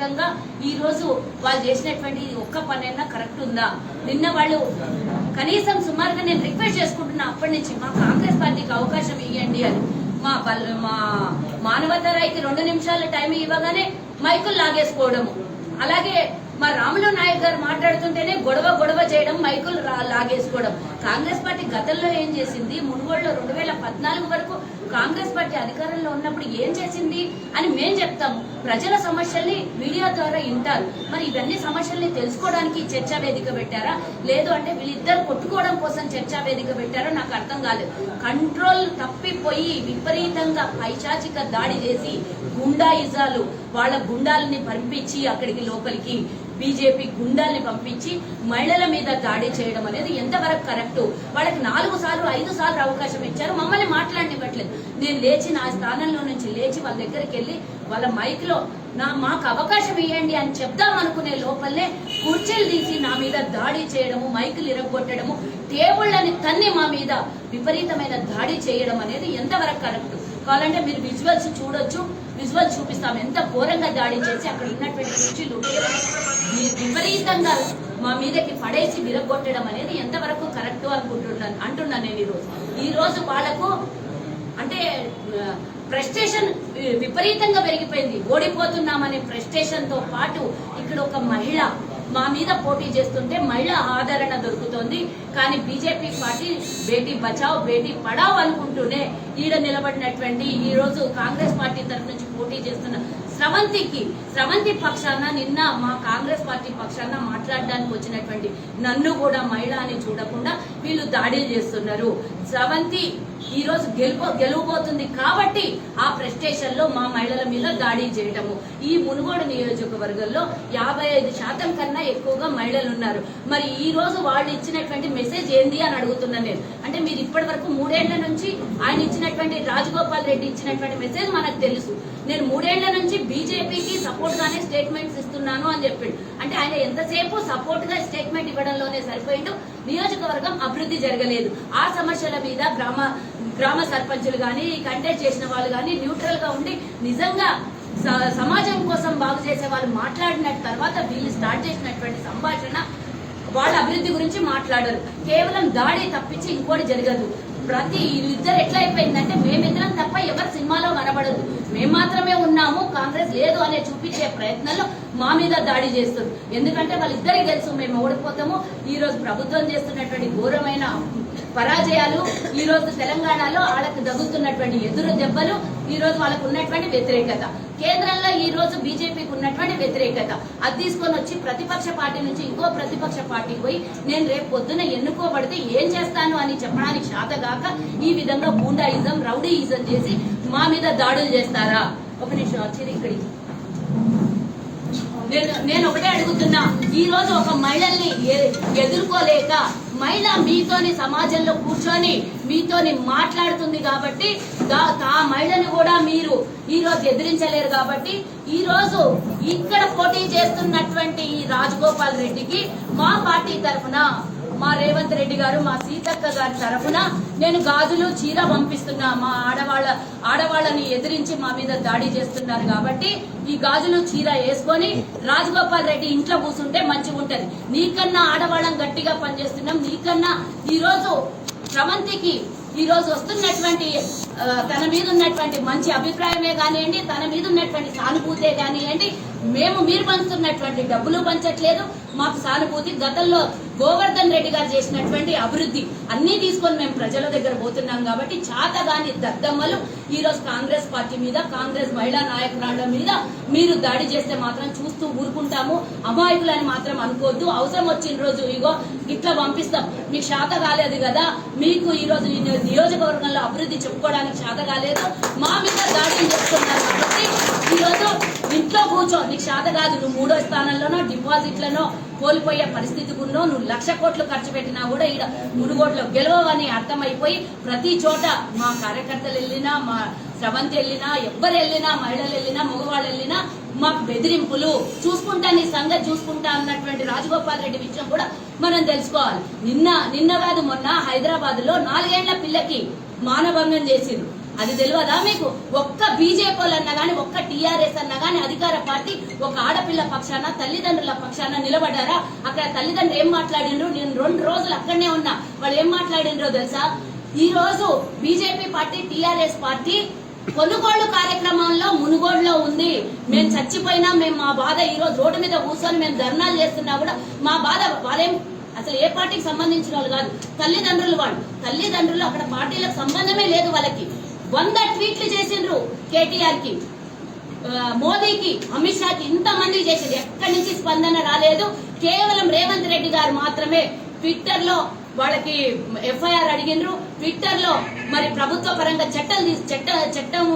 వ్యతిరేకంగా ఈ రోజు వాళ్ళు చేసినటువంటి ఒక్క పనైనా కరెక్ట్ ఉందా? నిన్న వాళ్ళు కనీసం సుమారుగా నేను రిక్వెస్ట్ చేసుకుంటున్నా అప్పటి నుంచి మా కాంగ్రెస్ పార్టీకి అవకాశం ఇవ్వండి అని. మా మా మానవత రైతు రెండు నిమిషాల టైం ఇవ్వగానే మైకులు లాగేసుకోవడము. అలాగే మా రాముల నాయక్ గారు మాట్లాడుతుంటేనే గొడవ గొడవ చేయడం మైకులు లాగేసుకోవడం. కాంగ్రెస్ పార్టీ గతంలో ఏం చేసింది? మునుగోడులో రెండు వేల పద్నాలుగు వరకు కాంగ్రెస్ పార్టీ అధికారంలో ఉన్నప్పుడు ఏం చేసింది అని మేం చెప్తాము ప్రజల సమస్యల్ని మీడియా ద్వారా వింటారు. మరి ఇవన్నీ సమస్యల్ని తెలుసుకోవడానికి చర్చా వేదిక పెట్టారా? లేదు అంటే వీళ్ళిద్దరు కొట్టుకోవడం కోసం చర్చా వేదిక పెట్టారో నాకు అర్థం కాలేదు. కంట్రోల్ తప్పిపోయి విపరీతంగా పైశాచిక దాడి చేసి గుండాయిజాలు వాళ్ళ గుండాలని పంపించి అక్కడికి లోపలికి బీజేపీ గుండాల్ని పంపించి మహిళల మీద దాడి చేయడం అనేది ఎంతవరకు కరెక్ట్ వాళ్ళకి నాలుగు సార్లు ఐదు సార్లు అవకాశం ఇచ్చారు. మమ్మల్ని మాట్లాడనివ్వట్లేదు. నేను లేచి నా స్థానంలో నుంచి లేచి వాళ్ళ దగ్గరికి వెళ్ళి వాళ్ళ మైక్లో నా మాకు అవకాశం ఇవ్వండి అని చెప్దాం అనుకునే లోపలనే కుర్చీలు తీసి నా మీద దాడి చేయడము మైకులు ఇరగొట్టడము టేబుళ్ళని తన్ని మా మీద విపరీతమైన దాడి చేయడం అనేది ఎంతవరకు కరెక్ట్ కావాలంటే మీరు విజువల్స్ చూడొచ్చు. విజువల్స్ చూపిస్తాం. ఎంత ఘోరంగా దాడి చేసి అక్కడ ఉన్నటువంటి కుర్చీలు విపరీతంగా మా మీదకి పడేసి విరగొట్టడం అనేది ఎంతవరకు కరెక్ట్ అనుకుంటున్నాను అంటున్నాను నేను ఈరోజు. ఈరోజు వాళ్ళకు వాళ్ళకు అంటే ప్రెస్టేషన్ విపరీతంగా పెరిగిపోయింది. ఓడిపోతున్నామనే ప్రెస్టేషన్తో పాటు ఇక్కడ ఒక మహిళ మా మీద పోటీ చేస్తుంటే మహిళ ఆదరణ దొరుకుతోంది. కానీ బీజేపీ పార్టీ బేటీ బచావ్ బేటీ పడావ్ అనుకుంటూనే ఈడ నిలబడినటువంటి ఈ రోజు కాంగ్రెస్ పార్టీ తరఫు నుంచి పోటీ చేస్తున్న స్రవంతికి స్రవంతి పక్షాన నిన్న మా కాంగ్రెస్ పార్టీ పక్షాన మాట్లాడడానికి వచ్చినటువంటి నన్ను కూడా మహిళ అని చూడకుండా వీళ్ళు దాడులు చేస్తున్నారు. స్రవంతి ఈ రోజు గెలుపు గెలువబోతుంది కాబట్టి ఆ ప్రెస్టేషన్లో మా మహిళల మీద దాడి చేయడము ఈ మునుగోడు నియోజకవర్గంలో యాభై ఐదు శాతం కన్నా ఎక్కువగా మహిళలు ఉన్నారు మరి ఈ రోజు వాళ్ళు ఇచ్చినటువంటి మెసేజ్ ఏంది అని అడుగుతున్నాను నేను. అంటే మీరు ఇప్పటి వరకు మూడేళ్ళ నుంచి ఆయన ఇచ్చినటువంటి రాజగోపాల్ రెడ్డి ఇచ్చినటువంటి మెసేజ్ మనకు తెలుసు. నేను మూడేళ్ళ నుంచి బీజేపీకి సపోర్ట్ గానే స్టేట్మెంట్స్ ఇస్తున్నాను అని చెప్పిండు. అంటే ఆయన ఎంతసేపు సపోర్ట్గా స్టేట్మెంట్ ఇవ్వడంలోనే సరిపోయిండు. నియోజకవర్గం అభివృద్ధి జరగలేదు. ఆ సమస్యల మీద గ్రామ గ్రామ సర్పంచులు కానీ కంటెక్ట్ చేసిన వాళ్ళు కానీ న్యూట్రల్గా ఉండి నిజంగా సమాజం కోసం బాగు చేసే వాళ్ళు మాట్లాడిన తర్వాత వీళ్ళు స్టార్ట్ చేసినటువంటి సంభాషణ వాళ్ళ అభివృద్ధి గురించి మాట్లాడరు. కేవలం దాడి తప్పించి ఇంకోటి జరగదు. ప్రతి ఇద్దరు ఎట్లా అయిపోయిందంటే మేమిద్దరం తప్ప ఎవరు సినిమాలో కనబడదు మేము మాత్రమే ఉన్నాము కాంగ్రెస్ లేదు అనే చూపించే ప్రయత్నంలో మా మీద దాడి చేస్తారు ఎందుకంటే వాళ్ళిద్దరికి తెలుసు మేము ఓడిపోతాము. ఈ రోజు ప్రభుత్వం చేస్తున్నటువంటి ఘోరమైన పరాజయాలు ఈ రోజు తెలంగాణలో వాళ్ళకి దగ్గుతున్నటువంటి ఎదురు దెబ్బలు ఈ రోజు వాళ్ళకు ఉన్నటువంటి వ్యతిరేకత. కేంద్రంలో ఈ రోజు బీజేపీకి ఉన్నటువంటి వ్యతిరేకత. అది తీసుకొని వచ్చి ప్రతిపక్ష పార్టీ నుంచి ఇంకో ప్రతిపక్ష పార్టీకి పోయి నేను రేపు పొద్దున ఎన్నుకోబడితే ఏం చేస్తాను? అని చెప్పడానికి శాతగాక ఈ విధంగా గూండాయిజం రౌడీయిజం చేసి మా మీద దాడులు చేస్తారా? ఒక నిమిషం వచ్చి ఇక్కడికి. నేను నేను ఒకటే అడుగుతున్నా. ఈ రోజు ఒక మహిళల్ని ఎదుర్కోలేక మహిళ మీతోని సమాజంలో కూర్చొని మీతోని మాట్లాడుతుంది కాబట్టి దా- ఆ మహిళని కూడా మీరు ఈ రోజు ఎదిరించలేరు కాబట్టి ఈ రోజు ఇక్కడ పోటీ చేస్తున్నటువంటి ఈ రాజగోపాల్ రెడ్డికి మా పార్టీ తరఫున మా రేవంత్ రెడ్డి గారు మా సీతక్క గారి తరఫున నేను గాజులు చీర పంపిస్తున్నా. మా ఆడవాళ్ళ ఆడవాళ్ళని ఎదిరించి మా మీద దాడి చేస్తున్నారు కాబట్టి ఈ గాజులు చీర వేసుకొని రాజగోపాల్ రెడ్డి ఇంట్లో కూర్చుంటే మంచిగా ఉంటది. నీకన్నా ఆడవాళ్ళం గట్టిగా పనిచేస్తున్నాం. నీకన్నా ఈ రోజు స్రవంతికి ఈ రోజు వస్తున్నటువంటి తన మీద ఉన్నటువంటి మంచి అభిప్రాయమే కానివ్వండి తన మీద ఉన్నటువంటి సానుభూతే కానివ్వండి మేము మీరు పంచుతున్నటువంటి డబ్బులు పంచట్లేదు. మాకు సానుభూతి. గతంలో గోవర్ధన్ రెడ్డి గారు చేసినటువంటి అభివృద్ధి అన్ని తీసుకొని మేము ప్రజల దగ్గర పోతున్నాం కాబట్టి చాతగాని దద్దమ్మలు ఈ రోజు కాంగ్రెస్ పార్టీ మీద కాంగ్రెస్ మహిళా నాయకురాళ్ళ మీద మీరు దాడి చేస్తే మాత్రం చూస్తూ ఊరుకుంటాము. అమాయకులని మాత్రం అనుకోవద్దు. అవసరం వచ్చిన రోజు ఇగో ఇట్లా పంపిస్తాం. మీకు శాత కాలేదు కదా. మీకు ఈ రోజు ఈ నియోజకవర్గంలో అభివృద్ధి చెప్పుకోవడానికి శాత కాలేదు. మా మీద దాడి చేస్తున్నారు కాబట్టి ఈ రోజు ఇంట్లో కూర్చో. నీకు శాత కాదు. నువ్వు మూడో స్థానంలోనో డిపాజిట్లనో కోల్పోయే పరిస్థితి ఉన్నో నువ్వు లక్ష కోట్లు ఖర్చు పెట్టినా కూడా ఈడ మునుగోట్లో గెలవని అర్థమైపోయి ప్రతి చోట మా కార్యకర్తలు వెళ్ళినా మా స్రవంతి వెళ్ళినా ఎవ్వరు వెళ్ళినా మహిళలు వెళ్ళినా మగవాళ్ళు వెళ్ళినా మాకు బెదిరింపులు. చూసుకుంటా నీ సంగతి చూసుకుంటా అన్నటువంటి రాజగోపాల్ రెడ్డి విషయం కూడా మనం తెలుసుకోవాలి. నిన్న నిన్న కాదు మొన్న హైదరాబాద్లో నాలుగేళ్ళ పిల్లకి మానభంగం చేసింది అది తెలియదా మీకు? ఒక్క బీజేపీలు అన్నా కానీ ఒక్క టీఆర్ఎస్ అన్నా కానీ అధికార పార్టీ ఒక ఆడపిల్ల పక్షాన తల్లిదండ్రుల పక్షాన నిలబడ్డారా? అక్కడ తల్లిదండ్రులు ఏం మాట్లాడిండ్రు? నేను రెండు రోజులు అక్కడనే ఉన్నా. వాళ్ళు ఏం మాట్లాడిండ్రో తెలుసా? ఈ రోజు బీజేపీ పార్టీ టీఆర్ఎస్ పార్టీ కొనుగోళ్ళు కార్యక్రమంలో మునుగోడులో ఉంది. మేము చచ్చిపోయినా మేము మా బాధ ఈ రోజు రోడ్డు మీద కూర్చొని మేము ధర్నాలు చేస్తున్నా కూడా మా బాధ వాళ్ళేం అసలు ఏ పార్టీకి సంబంధించిన వాళ్ళు కాదు. తల్లిదండ్రులు వాళ్ళు. తల్లిదండ్రులు అక్కడ పార్టీలకు సంబంధమే లేదు వాళ్ళకి. వంద ట్వీట్లు చేసిండ్రు కేటీఆర్కి మోదీకి అమిత్ షాకి ఇంతమంది చేసింది ఎక్కడి నుంచి స్పందన రాలేదు. కేవలం రేవంత్ రెడ్డి గారు మాత్రమే ట్విట్టర్లో వాళ్ళకి ఎఫ్ఐఆర్ అడిగినరు ట్విట్టర్లో మరి ప్రభుత్వ పరంగా చట్టం చట్ట చట్టం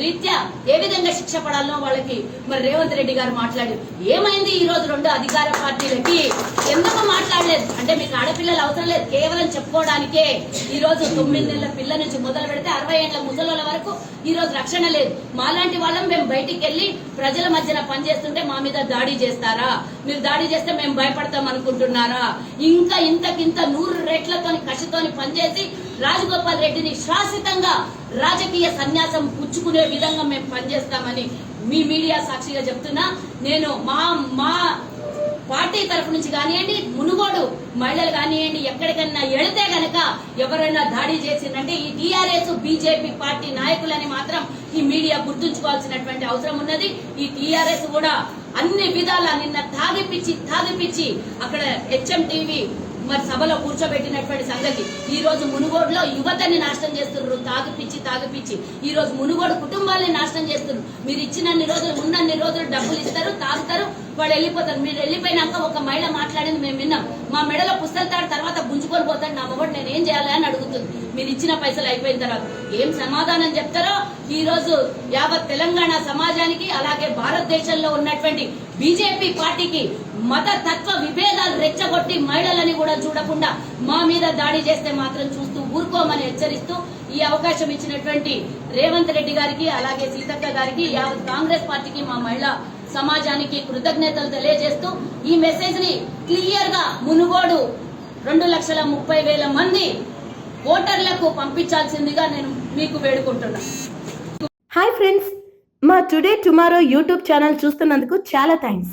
రీత్యా ఏ విధంగా శిక్ష పడాలో వాళ్ళకి మరి రేవంత్ రెడ్డి గారు మాట్లాడారు. ఏమైంది ఈ రోజు రెండు అధికార పార్టీలకి? ఎందుకు మాట్లాడలేదు? అంటే మీకు ఆడపిల్లలు అవసరం లేదు. కేవలం చెప్పుకోవడానికే ఈ రోజు తొమ్మిది నెలల పిల్ల నుంచి మొదలు పెడితే అరవై ఏళ్ళ ముసలోళ్ళ వరకు ఈ రోజు రక్షణ లేదు. మాలాంటి వాళ్ళం మేము బయటికి వెళ్ళి ప్రజల మధ్యన పనిచేస్తుంటే మా మీద దాడి చేస్తారా? మీరు దాడి చేస్తే మేము భయపడతాం అనుకుంటున్నారా? ఇంకా ఇంతకింత నూరు రెట్లతోని కసితోని పనిచేసి రాజగోపాల్ రెడ్డిని శాశ్వతంగా రాజకీయ సన్యాసం పుచ్చుకునే విధంగా మేము పనిచేస్తామని మీ మీడియా సాక్షిగా చెప్తున్నా. నేను మా మా పార్టీ తరఫు నుంచి కానివ్వండి మునుగోడు మహిళలు కానివ్వండి ఎక్కడికైనా వెళితే గనక ఎవరైనా దాడి చేసిందంటే ఈ టీఆర్ఎస్ బీజేపీ పార్టీ నాయకులని మాత్రం ఈ మీడియా గుర్తుంచుకోవాల్సినటువంటి అవసరం ఉన్నది. ఈ టీఆర్ఎస్ కూడా అన్ని విధాల నిన్న తాగిపిచ్చి తాగిపిచ్చి అక్కడ హెచ్ఎం టీవీ మరి సభలో కూర్చోబెట్టినటువంటి సంగతి. ఈ రోజు మునుగోడులో యువతని నాశనం చేస్తున్నారు. తాగిపిచ్చి తాగిపిచ్చి ఈ రోజు మునుగోడు కుటుంబాలని నాశనం చేస్తున్నారు. మీరు ఇచ్చినన్ని రోజులు ఉన్నన్ని రోజులు డబ్బులు ఇస్తారు తాగుతారు వాళ్ళు వెళ్ళిపోతారు. మీరు వెళ్ళిపోయినాక ఒక మహిళ మాట్లాడింది మేము విన్నాం. మా మెడలో పుస్తకాలు తర్వాత గుంజుకొని పోతాడు. నా మొగడు నేను ఏం చేయాలి అని అడుగుతుంది. మీరు ఇచ్చిన పైసలు అయిపోయిన తర్వాత ఏం సమాధానం చెప్తారో ఈ రోజు యావత్ తెలంగాణ సమాజానికి అలాగే భారతదేశంలో ఉన్నటువంటి బీజేపీ పార్టీకి మత తత్వ విభేదాలు రెచ్చగొట్టి మహిళలని కూడా చూడకుండా మా మీద దాడి చేస్తే మాత్రం చూస్తూ ఊరుకోమని హెచ్చరిస్తూ ఈ అవకాశం ఇచ్చినటువంటి రేవంత్ రెడ్డి గారికి అలాగే సీతక్క గారికి యావత్ కాంగ్రెస్ పార్టీకి మా మహిళా సమాజానికి కృతజ్ఞతలు తెలియజేస్తూ ఈ మెసేజ్ని క్లియర్గా మునుగోడు రెండు లక్షల ముప్పై వేల మంది ఓటర్లకు పంపించాల్సిందిగా నేను మీకు వేడుకుంటున్నా. హాయ్ ఫ్రెండ్స్ మా టుడే టుమారో యూట్యూబ్ ఛానల్ చూస్తున్నందుకు చాలా థ్యాంక్స్